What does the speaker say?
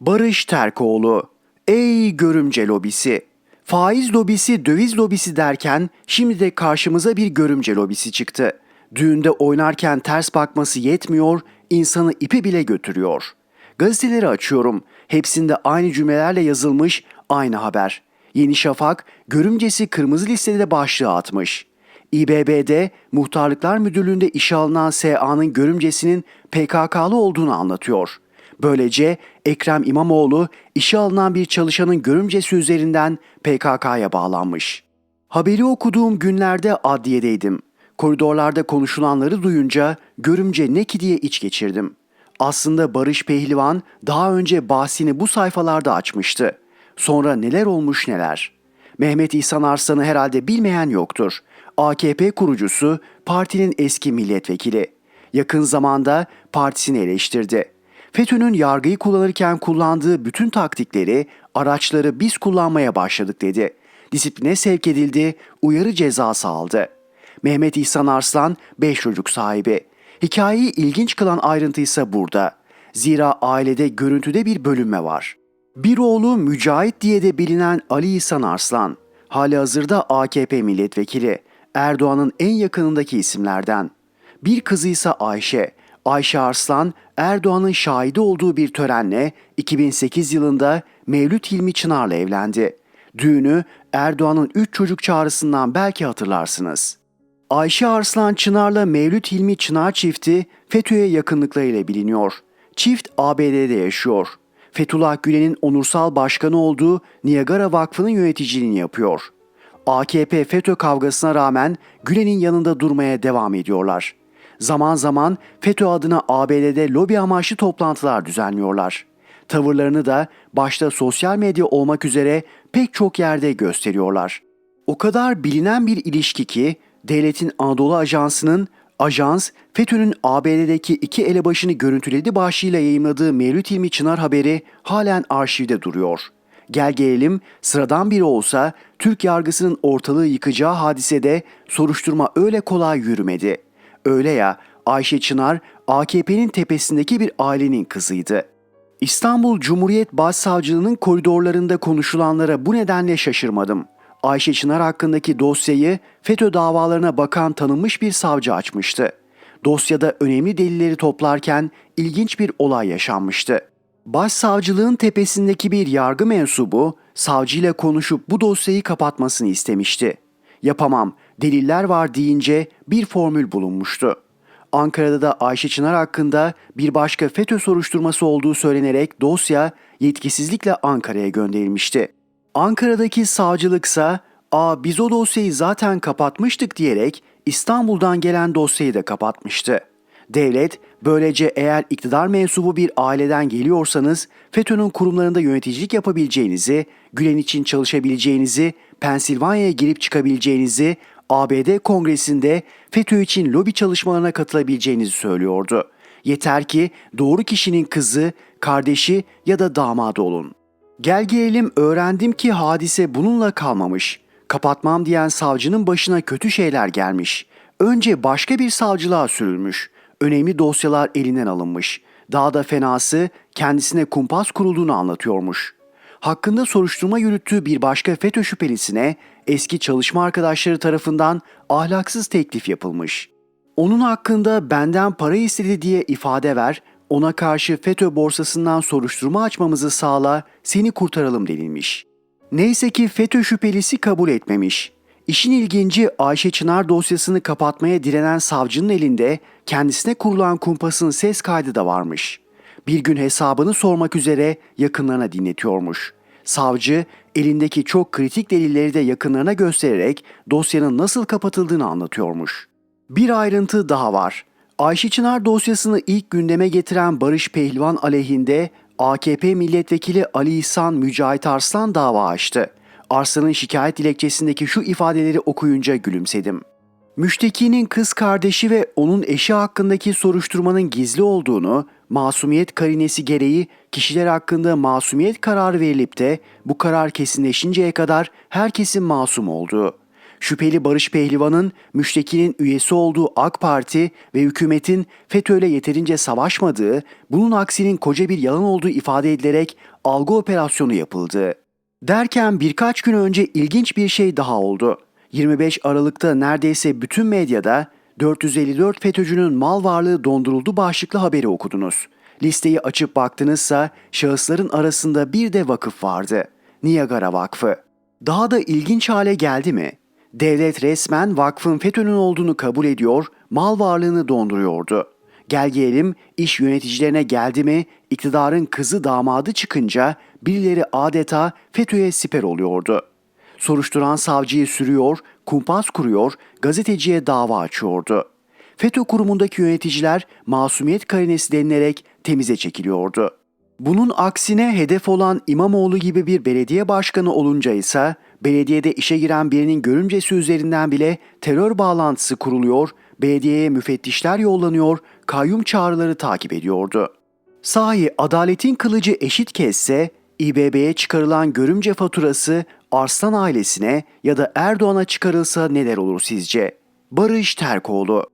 Barış Terkoğlu Ey görümce lobisi! Faiz lobisi, döviz lobisi derken şimdi de karşımıza bir görümce lobisi çıktı. Düğünde oynarken ters bakması yetmiyor, insanı ipi bile götürüyor. Gazeteleri açıyorum. Hepsinde aynı cümlelerle yazılmış aynı haber. Yeni Şafak, görümcesi kırmızı listede başlığı atmış. İBB'de Muhtarlıklar Müdürlüğü'nde işe alınan SA'nın görümcesinin PKK'lı olduğunu anlatıyor. Böylece Ekrem İmamoğlu işe alınan bir çalışanın görümcesi üzerinden PKK'ya bağlanmış. Haberi okuduğum günlerde adliyedeydim. Koridorlarda konuşulanları duyunca görümce ne ki diye iç geçirdim. Aslında Barış Pehlivan daha önce bahsini bu sayfalarda açmıştı. Sonra neler olmuş neler. Mehmet İhsan Arslan'ı herhalde bilmeyen yoktur. AKP kurucusu, partinin eski milletvekili. Yakın zamanda partisini eleştirdi. FETÖ'nün yargıyı kullanırken kullandığı bütün taktikleri, araçları biz kullanmaya başladık dedi. Disipline sevk edildi, uyarı cezası aldı. Mehmet İhsan Arslan 5 çocuk sahibi. Hikayeyi ilginç kılan ayrıntı ise burada. Zira ailede görüntüde bir bölünme var. Bir oğlu Mücahit diye de bilinen Ali İhsan Arslan, hali hazırda AKP milletvekili, Erdoğan'ın en yakınındaki isimlerden. Bir kızı ise Ayşe. Ayşe Arslan, Erdoğan'ın şahidi olduğu bir törenle 2008 yılında Mevlüt Hilmi Çınar'la evlendi. Düğünü Erdoğan'ın 3 çocuk çağrısından belki hatırlarsınız. Ayşe Arslan Çınar'la Mevlüt Hilmi Çınar çifti FETÖ'ye yakınlıklarıyla biliniyor. Çift ABD'de yaşıyor. Fethullah Gülen'in onursal başkanı olduğu Niagara Vakfı'nın yöneticiliğini yapıyor. AKP FETÖ kavgasına rağmen Gülen'in yanında durmaya devam ediyorlar. Zaman zaman FETÖ adına ABD'de lobi amaçlı toplantılar düzenliyorlar. Tavırlarını da başta sosyal medya olmak üzere pek çok yerde gösteriyorlar. O kadar bilinen bir ilişki ki devletin Anadolu Ajansı'nın Ajans, FETÖ'nün ABD'deki iki elebaşını görüntüledi başlığıyla yayımladığı Mevlüt İlmi Çınar haberi halen arşivde duruyor. Gel gelelim sıradan biri olsa Türk yargısının ortalığı yıkacağı hadisede soruşturma öyle kolay yürümedi. Öyle ya Ayşe Çınar AKP'nin tepesindeki bir ailenin kızıydı. İstanbul Cumhuriyet Başsavcılığının koridorlarında konuşulanlara bu nedenle şaşırmadım. Ayşe Çınar hakkındaki dosyayı FETÖ davalarına bakan tanınmış bir savcı açmıştı. Dosyada önemli delilleri toplarken ilginç bir olay yaşanmıştı. Başsavcılığın tepesindeki bir yargı mensubu savcıyla konuşup bu dosyayı kapatmasını istemişti. Yapamam, deliller var deyince bir formül bulunmuştu. Ankara'da da Ayşe Çınar hakkında bir başka FETÖ soruşturması olduğu söylenerek dosya yetkisizlikle Ankara'ya gönderilmişti. Ankara'daki savcılıksa "Aa biz o dosyayı zaten kapatmıştık." diyerek İstanbul'dan gelen dosyayı da kapatmıştı. Devlet böylece eğer iktidar mensubu bir aileden geliyorsanız FETÖ'nün kurumlarında yöneticilik yapabileceğinizi, Gülen için çalışabileceğinizi, Pensilvanya'ya girip çıkabileceğinizi, ABD kongresinde FETÖ için lobi çalışmalarına katılabileceğinizi söylüyordu. Yeter ki doğru kişinin kızı, kardeşi ya da damadı olun. Gel gelelim öğrendim ki hadise bununla kalmamış. Kapatmam diyen savcının başına kötü şeyler gelmiş. Önce başka bir savcılığa sürülmüş. Önemli dosyalar elinden alınmış. Daha da fenası kendisine kumpas kurulduğunu anlatıyormuş. Hakkında soruşturma yürüttüğü bir başka FETÖ şüphelisine eski çalışma arkadaşları tarafından ahlaksız teklif yapılmış. Onun hakkında benden para istedi diye ifade ver, ona karşı FETÖ borsasından soruşturma açmamızı sağla, seni kurtaralım denilmiş. Neyse ki FETÖ şüphelisi kabul etmemiş. İşin ilginci Ayşe Çınar dosyasını kapatmaya direnen savcının elinde kendisine kurulan kumpasın ses kaydı da varmış. Bir gün hesabını sormak üzere yakınlarına dinletiyormuş. Savcı elindeki çok kritik delilleri de yakınlarına göstererek dosyanın nasıl kapatıldığını anlatıyormuş. Bir ayrıntı daha var. Ayşe Çınar dosyasını ilk gündeme getiren Barış Pehlivan aleyhinde AKP milletvekili Ali İhsan Mücahit Arslan dava açtı. Arslan'ın şikayet dilekçesindeki şu ifadeleri okuyunca gülümsedim. Müştekinin kız kardeşi ve onun eşi hakkındaki soruşturmanın gizli olduğunu, masumiyet karinesi gereği kişiler hakkında masumiyet kararı verilip de bu karar kesinleşinceye kadar herkesin masum olduğu, Şüpheli Barış Pehlivan'ın müştekinin üyesi olduğu AK Parti ve hükümetin FETÖ'yle yeterince savaşmadığı, bunun aksinin koca bir yalan olduğu ifade edilerek algı operasyonu yapıldı. Derken birkaç gün önce ilginç bir şey daha oldu. 25 Aralık'ta neredeyse bütün medyada 454 FETÖ'cünün mal varlığı donduruldu başlıklı haberi okudunuz. Listeyi açıp baktınızsa şahısların arasında bir de vakıf vardı. Niagara Vakfı. Daha da ilginç hale geldi mi? Devlet resmen vakfın FETÖ'nün olduğunu kabul ediyor, mal varlığını donduruyordu. Gel gelelim iş yöneticilerine geldi mi iktidarın kızı damadı çıkınca birileri adeta FETÖ'ye siper oluyordu. Soruşturan savcıyı sürüyor, kumpas kuruyor, gazeteciye dava açıyordu. FETÖ kurumundaki yöneticiler masumiyet karinesi denilerek temize çekiliyordu. Bunun aksine hedef olan İmamoğlu gibi bir belediye başkanı olunca ise belediyede işe giren birinin görümcesi üzerinden bile terör bağlantısı kuruluyor, belediyeye müfettişler yollanıyor, kayyum çağrıları takip ediyordu. Sahi adaletin kılıcı eşit kesse İBB'ye çıkarılan görümce faturası Arslan ailesine ya da Erdoğan'a çıkarılsa neler olur sizce? Barış Terkoğlu